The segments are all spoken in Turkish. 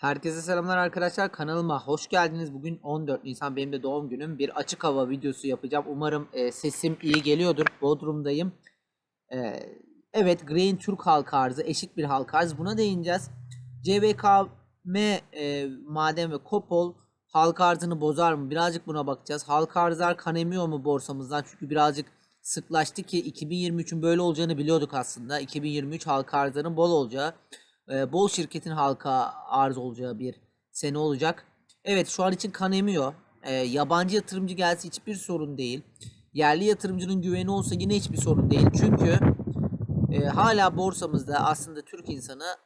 Herkese selamlar arkadaşlar kanalıma hoş geldiniz. Bugün 14 Nisan benim de doğum günüm. Bir açık hava videosu yapacağım. Umarım e, sesim iyi geliyordur. Bodrum'dayım. E, evet Green Türk halk arzı eşit bir halk arzı. Buna değineceğiz. CVKM e, maden ve Kopol halk arzını bozar mı? Birazcık buna bakacağız. Halk arzlar kan emiyor mu borsamızdan? Çünkü birazcık sıklaştı ki 2023'ün böyle olacağını biliyorduk aslında. 2023 halk arzlarının bol olacağı e, bol şirketin halka arz olacağı bir sene olacak. Evet şu an için kan emiyor. E, yabancı yatırımcı gelse hiçbir sorun değil. Yerli yatırımcının güveni olsa yine hiçbir sorun değil. Çünkü e, hala borsamızda aslında Türk insanı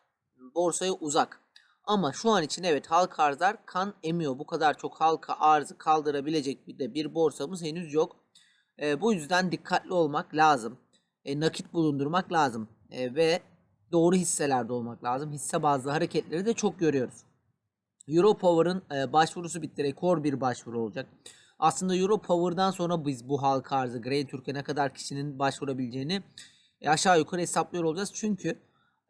borsaya uzak. Ama şu an için evet halka arzlar kan emiyor. Bu kadar çok halka arzı kaldırabilecek bir de bir borsamız henüz yok. E, bu yüzden dikkatli olmak lazım. E, nakit bulundurmak lazım. E, ve doğru hisselerde olmak lazım. Hisse bazlı hareketleri de çok görüyoruz. Europower'ın e, başvurusu bitti. Rekor bir başvuru olacak. Aslında Europower'dan sonra biz bu halka arzı Grey Türkiye ne kadar kişinin başvurabileceğini e, aşağı yukarı hesaplıyor olacağız. Çünkü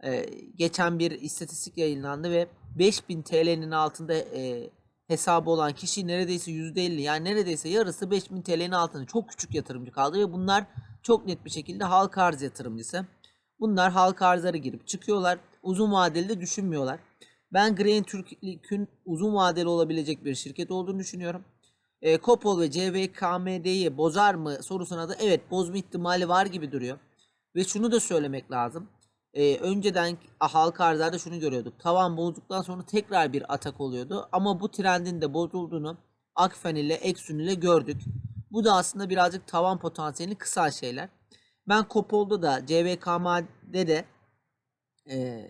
e, geçen bir istatistik yayınlandı ve 5000 TL'nin altında e, hesabı olan kişi neredeyse %50 yani neredeyse yarısı 5000 TL'nin altında çok küçük yatırımcı kaldı ve bunlar çok net bir şekilde halka arz yatırımcısı. Bunlar halka arzlara girip çıkıyorlar. Uzun vadeli de düşünmüyorlar. Ben Green Türk'ün uzun vadeli olabilecek bir şirket olduğunu düşünüyorum. E, Kopol ve CVKMD'yi bozar mı sorusuna da evet bozma ihtimali var gibi duruyor. Ve şunu da söylemek lazım. E, önceden halka arzlarda şunu görüyorduk. Tavan bozduktan sonra tekrar bir atak oluyordu. Ama bu trendin de bozulduğunu Akfen ile Exxon ile gördük. Bu da aslında birazcık tavan potansiyelini kısan şeyler. Ben Kopol'da da CVKM'de de e,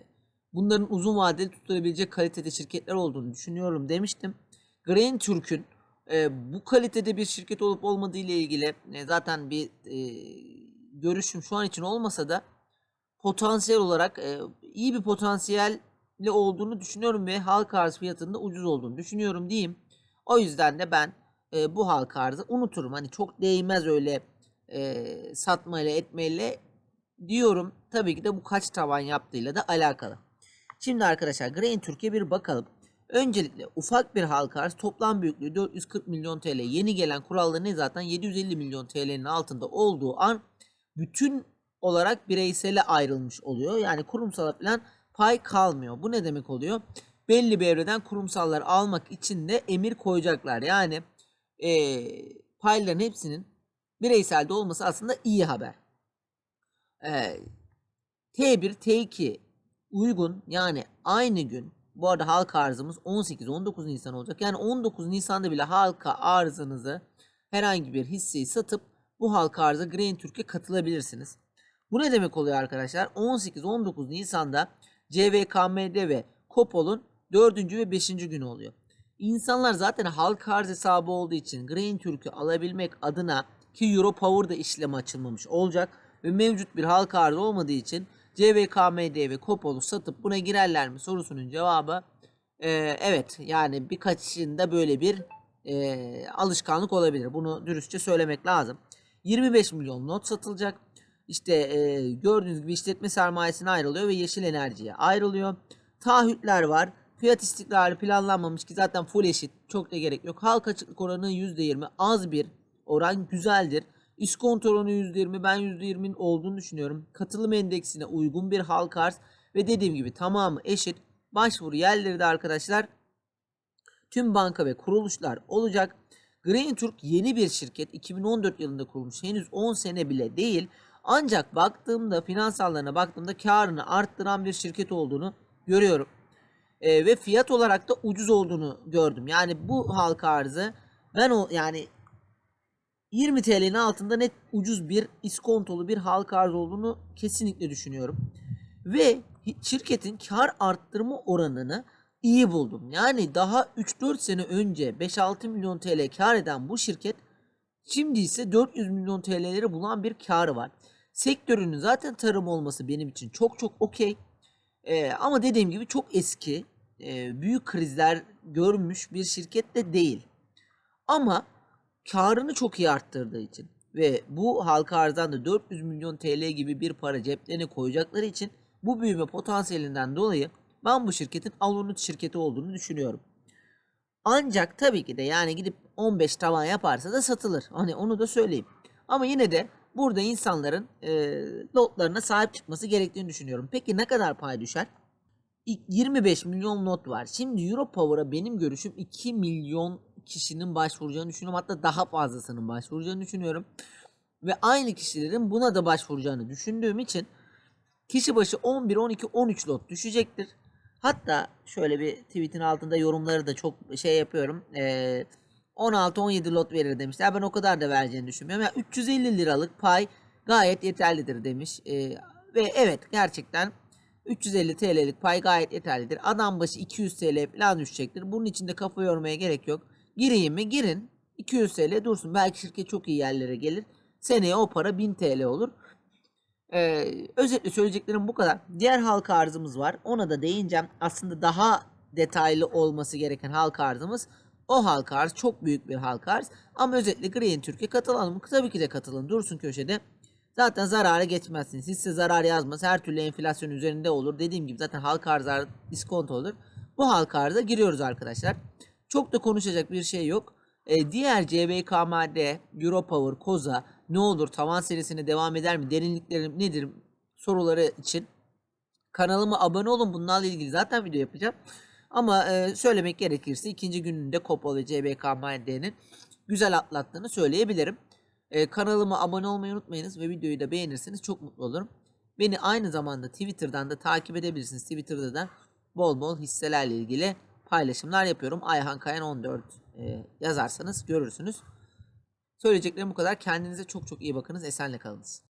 bunların uzun vadeli tutulabilecek kalitede şirketler olduğunu düşünüyorum demiştim. Green Türk'ün e, bu kalitede bir şirket olup olmadığı ile ilgili e, zaten bir e, görüşüm şu an için olmasa da potansiyel olarak e, iyi bir potansiyelli olduğunu düşünüyorum ve halka arz fiyatında ucuz olduğunu düşünüyorum diyeyim. O yüzden de ben e, bu halka arzı unuturum. Hani çok değmez öyle e, satmayla etmeyle diyorum. Tabii ki de bu kaç tavan yaptığıyla da alakalı. Şimdi arkadaşlar Grain Türkiye bir bakalım. Öncelikle ufak bir halka arz toplam büyüklüğü 440 milyon TL. Yeni gelen kuralları ne zaten 750 milyon TL'nin altında olduğu an bütün olarak bireysele ayrılmış oluyor. Yani kurumsala falan pay kalmıyor. Bu ne demek oluyor? Belli bir evreden kurumsallar almak için de emir koyacaklar. Yani e, payların hepsinin bireyselde olması aslında iyi haber. Ee, T1, T2 uygun yani aynı gün bu arada halka arzımız 18-19 Nisan olacak. Yani 19 Nisan'da bile halka arzınızı herhangi bir hisseyi satıp bu halka arıza Green Türk'e katılabilirsiniz. Bu ne demek oluyor arkadaşlar? 18-19 Nisan'da CVKM'de ve Kopol'un 4. ve 5. günü oluyor. İnsanlar zaten halka arz hesabı olduğu için Green Türk'ü alabilmek adına ki Europower da işleme açılmamış olacak ve mevcut bir halka arz olmadığı için CVKMD ve Kopol'u satıp buna girerler mi sorusunun cevabı e, evet yani birkaçında böyle bir e, alışkanlık olabilir. Bunu dürüstçe söylemek lazım. 25 milyon not satılacak. İşte e, gördüğünüz gibi işletme sermayesine ayrılıyor ve yeşil enerjiye ayrılıyor. Taahhütler var. Fiyat istikrarı planlanmamış ki zaten full eşit. Çok da gerek yok. Halka açıklık oranı %20 az bir oran güzeldir. İskonto oranı %20 ben %20'nin olduğunu düşünüyorum. Katılım endeksine uygun bir halka arz ve dediğim gibi tamamı eşit. Başvuru yerleri de arkadaşlar tüm banka ve kuruluşlar olacak. Green Türk yeni bir şirket 2014 yılında kurulmuş henüz 10 sene bile değil. Ancak baktığımda finansallarına baktığımda karını arttıran bir şirket olduğunu görüyorum. E, ve fiyat olarak da ucuz olduğunu gördüm. Yani bu halka arzı ben o yani 20 TL'nin altında net ucuz bir iskontolu bir halka arz olduğunu kesinlikle düşünüyorum. Ve şirketin kar arttırma oranını iyi buldum. Yani daha 3-4 sene önce 5-6 milyon TL kar eden bu şirket şimdi ise 400 milyon TL'leri bulan bir karı var. Sektörünün zaten tarım olması benim için çok çok okey. Ee, ama dediğim gibi çok eski, e, büyük krizler görmüş bir şirket de değil. Ama karını çok iyi arttırdığı için ve bu halka arzdan da 400 milyon TL gibi bir para ceplerine koyacakları için bu büyüme potansiyelinden dolayı Ben bu şirketin Alunut şirketi olduğunu düşünüyorum. Ancak tabii ki de yani gidip 15 tavan yaparsa da satılır. Hani onu da söyleyeyim. Ama yine de burada insanların e, lotlarına sahip çıkması gerektiğini düşünüyorum. Peki ne kadar pay düşer? İlk 25 milyon lot var. Şimdi Europower'a benim görüşüm 2 milyon kişinin başvuracağını düşünüyorum. Hatta daha fazlasının başvuracağını düşünüyorum. Ve aynı kişilerin buna da başvuracağını düşündüğüm için kişi başı 11, 12, 13 lot düşecektir. Hatta şöyle bir tweetin altında yorumları da çok şey yapıyorum. Ee, 16-17 lot verir demişler. Ben o kadar da vereceğini düşünmüyorum. Yani 350 liralık pay gayet yeterlidir demiş. Ee, ve evet gerçekten 350 TL'lik pay gayet yeterlidir. Adam başı 200 TL falan düşecektir. Bunun için de kafa yormaya gerek yok. Gireyim mi? Girin. 200 TL dursun. Belki şirket çok iyi yerlere gelir. Seneye o para 1000 TL olur. Ee, özetle söyleyeceklerim bu kadar. Diğer halka arzımız var. Ona da değineceğim. Aslında daha detaylı olması gereken halka arzımız o halka arz çok büyük bir halka arz. Ama özetle Green Türkiye katılalım? Tabii ki de katılın. Dursun köşede. Zaten zarara geçmezsiniz. Hisse zarar yazmaz. Her türlü enflasyon üzerinde olur. Dediğim gibi zaten halka arzlar iskonto olur. Bu halka arza giriyoruz arkadaşlar. Çok da konuşacak bir şey yok. Ee, diğer CBKMD, Europower, Koza ne olur tavan serisine devam eder mi? Derinlikleri nedir? Soruları için kanalıma abone olun. Bunlarla ilgili zaten video yapacağım. Ama e, söylemek gerekirse ikinci gününde Kopo ve CBKMD'nin güzel atlattığını söyleyebilirim. E, kanalıma abone olmayı unutmayınız ve videoyu da beğenirseniz çok mutlu olurum. Beni aynı zamanda Twitter'dan da takip edebilirsiniz. Twitter'da da bol bol hisselerle ilgili paylaşımlar yapıyorum. Ayhan Kayan 14 e, yazarsanız görürsünüz. Söyleyeceklerim bu kadar. Kendinize çok çok iyi bakınız. Esenle kalınız.